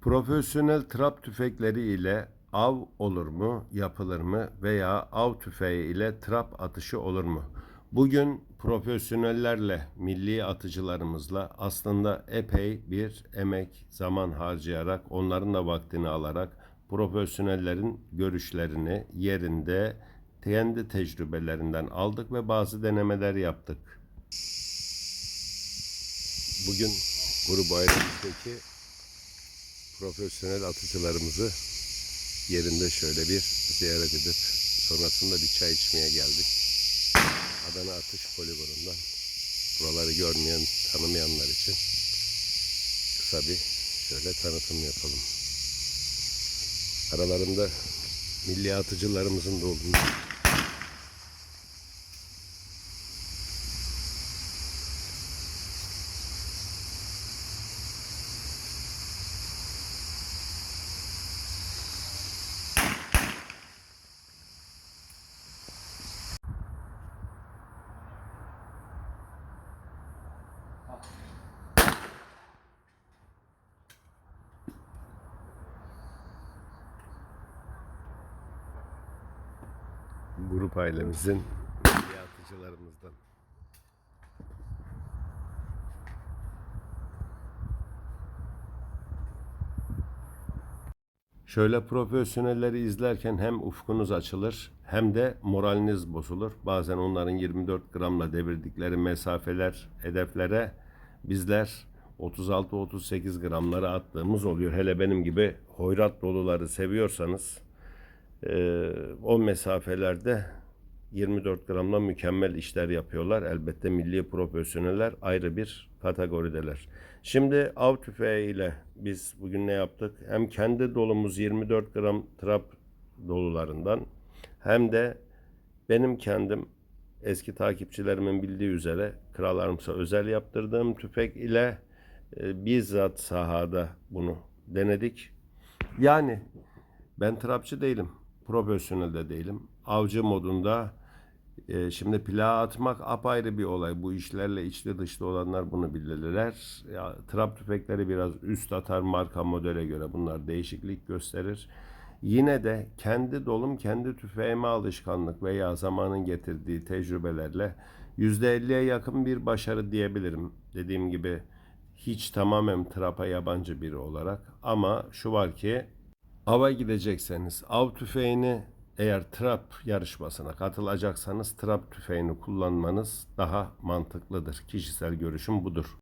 Profesyonel trap tüfekleri ile av olur mu, yapılır mı veya av tüfeği ile trap atışı olur mu? Bugün profesyonellerle, milli atıcılarımızla aslında epey bir emek, zaman harcayarak, onların da vaktini alarak profesyonellerin görüşlerini yerinde kendi tecrübelerinden aldık ve bazı denemeler yaptık. Bugün grubu ayrımızdaki profesyonel atıcılarımızı yerinde şöyle bir ziyaret edip sonrasında bir çay içmeye geldik. Adana Atış Poligonu'ndan buraları görmeyen, tanımayanlar için kısa bir şöyle tanıtım yapalım. Aralarında milli atıcılarımızın da olduğunu grup ailemizin milli atıcılarımızdan. Şöyle profesyonelleri izlerken hem ufkunuz açılır hem de moraliniz bozulur. Bazen onların 24 gramla devirdikleri mesafeler, hedeflere bizler 36-38 gramları attığımız oluyor. Hele benim gibi hoyrat doluları seviyorsanız ee, o mesafelerde 24 gramla mükemmel işler yapıyorlar. Elbette milli profesyoneller ayrı bir kategorideler. Şimdi av tüfeğiyle biz bugün ne yaptık? Hem kendi dolumuz 24 gram trap dolularından hem de benim kendim eski takipçilerimin bildiği üzere Kral Arms'a özel yaptırdığım tüfek ile e, bizzat sahada bunu denedik. Yani ben trapçı değilim. Profesyonel de değilim. Avcı modunda e, şimdi plağa atmak apayrı bir olay. Bu işlerle içli dışlı olanlar bunu bilirler. Ya, trap tüfekleri biraz üst atar marka modele göre. Bunlar değişiklik gösterir. Yine de kendi dolum, kendi tüfeğime alışkanlık veya zamanın getirdiği tecrübelerle %50'ye yakın bir başarı diyebilirim. Dediğim gibi hiç tamamen trapa yabancı biri olarak. Ama şu var ki Ava gidecekseniz av tüfeğini eğer trap yarışmasına katılacaksanız trap tüfeğini kullanmanız daha mantıklıdır. Kişisel görüşüm budur.